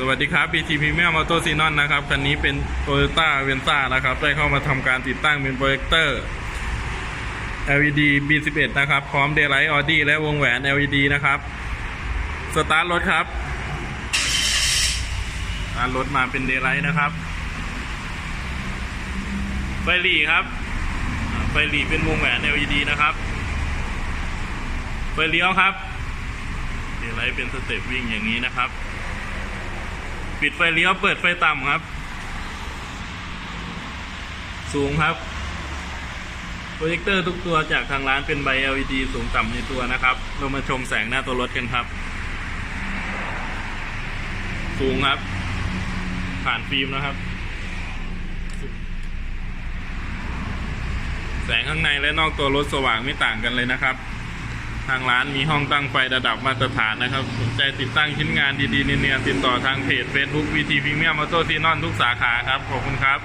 สวัสดีครับ BT Premium Auto s e n o n นะครับ คันนี้เป็น Toyota v e n z a นะครับ ได้เข้ามาทำการติดตั้งเป็นโปรเจคเตอร์ LED B11 นะครับ พร้อม Daylight Audi และวงแหวน LED นะครับ สตาร์ทรถครับสตาร์ทรถมาเป็น Daylight นะครับ ไฟหลีครับ ไฟหลีเป็นวงแหวน LED นะครับ ไฟเลี้ยวครับเดไลท์เป็นสเต็ปวิ่งอย่างนี้นะครับ ปิดไฟเลี้ยวเปิดไฟต่ำครับ สูงครับ โปรเจคเตอร์ทุกตัวจากทางร้านเป็นใบ LED สูงต่ำในตัวนะครับ เรามาชมแสงหน้าตัวรถกันครับ สูงครับ ผ่านฟิล์มนะครับ แสงข้างในและนอกตัวรถสว่างไม่ต่างกันเลยนะครับ ทางร้านมีห้องตั้งไฟระดับมาตรฐานนะครับ สนใจติดตั้งชิ้นงานดีๆเนียนๆติดต่อทางเพจ Facebook VT Premium Auto ที่นอนทุกสาขาครับ ขอบคุณครับ